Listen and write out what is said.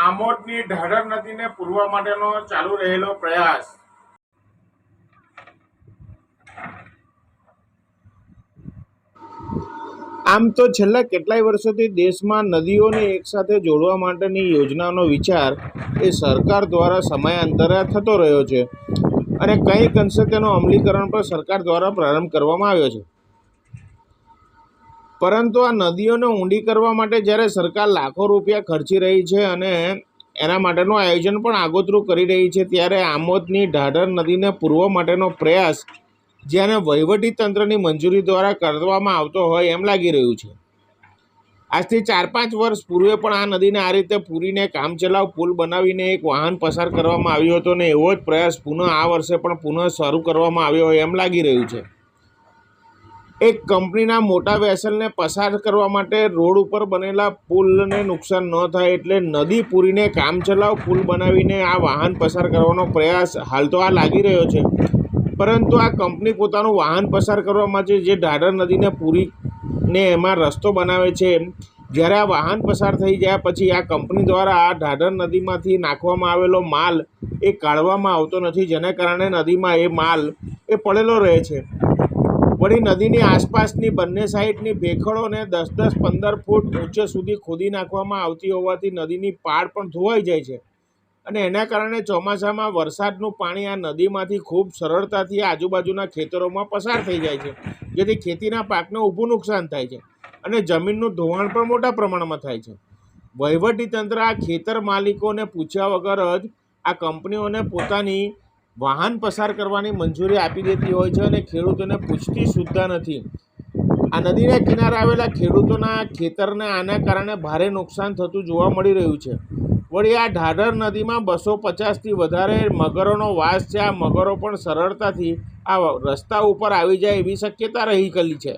આમોદની ઢાઢર નદીને પૂરવા માટેનો ચાલુ રહેલો પ્રયાસ. આમ તો છેલ્લા કેટલાય વર્ષોથી દેશમાં નદીઓને એકસાથે જોડવા માટેની યોજનાનો વિચાર એ સરકાર દ્વારા સમયાંતરે થતો રહ્યો છે અને કંઈક અંશે તેનું અમલીકરણ પણ સરકાર દ્વારા પ્રારંભ કરવામાં આવ્યો છે. પરંતુ આ નદીઓને ઊંડી કરવા માટે જ્યારે સરકાર લાખો રૂપિયા ખર્ચી રહી છે અને એના માટેનું આયોજન પણ આગોતરું કરી રહી છે, ત્યારે આમોદની ઢાઢર નદીને પૂરવા માટેનો પ્રયાસ જેને વહીવટી તંત્રની મંજૂરી દ્વારા કરવામાં આવતો હોય એમ લાગી રહ્યું છે. આજથી ચાર પાંચ વર્ષ પૂર્વે પણ આ નદીને આ રીતે પૂરીને કામચલાઉ પુલ બનાવીને એક વાહન પસાર કરવામાં આવ્યો હતો ને એવો જ પ્રયાસ પુનઃ આ વર્ષે પણ પુનઃ શરૂ કરવામાં આવ્યો હોય એમ લાગી રહ્યું છે. એક કંપનીના મોટા વેસલને પસાર કરવા માટે રોડ ઉપર બનેલા પુલને નુકસાન ન થાય એટલે નદી પૂરીને કામચલાઉ પુલ બનાવીને આ વાહન પસાર કરવાનો પ્રયાસ હાલ તો આ લાગી રહ્યો છે. પરંતુ આ કંપની પોતાનું વાહન પસાર કરવા માટે જે ઢાઢર નદીને પૂરીને એમાં રસ્તો બનાવે છે, જ્યારે આ વાહન પસાર થઈ ગયા પછી આ કંપની દ્વારા આ ઢાઢર નદીમાંથી નાખવામાં આવેલો માલ એ કાઢવામાં આવતો નથી, જેને કારણે નદીમાં એ માલ એ પડેલો રહે છે. વળી નદીની આસપાસની બંને સાઈડની ભેખડોને દસ દસ પંદર ફૂટ ઊંચે સુધી ખોદી નાખવામાં આવતી હોવાથી નદીની પાળ પણ ધોવાઈ જાય છે. અને એના કારણે ચોમાસામાં વરસાદનું પાણી આ નદીમાંથી ખૂબ સરળતાથી આજુબાજુના ખેતરોમાં પસાર થઈ જાય છે, જેથી ખેતીના પાકને ઊભું નુકસાન થાય છે અને જમીનનું ધોવાણ પણ મોટા પ્રમાણમાં થાય છે. વહીવટીતંત્ર આ ખેતર માલિકોને પૂછ્યા વગર જ આ કંપનીઓને પોતાની વાહન પસાર કરવાની મંજૂરી આપી દેતી હોય છે અને ખેડૂતોને પૂછતી સુદ્ધા નથી. આ નદીના કિનારે આવેલા ખેડૂતોના ખેતરને આના કારણે ભારે નુકસાન થતું જોવા મળી રહ્યું છે. વળી આ ઢાઢર નદીમાં બસો પચાસથી વધારે મગરોનો વાસ છે. આ મગરો પણ સરળતાથી આ રસ્તા ઉપર આવી જાય એવી શક્યતા રહી ગયેલી છે.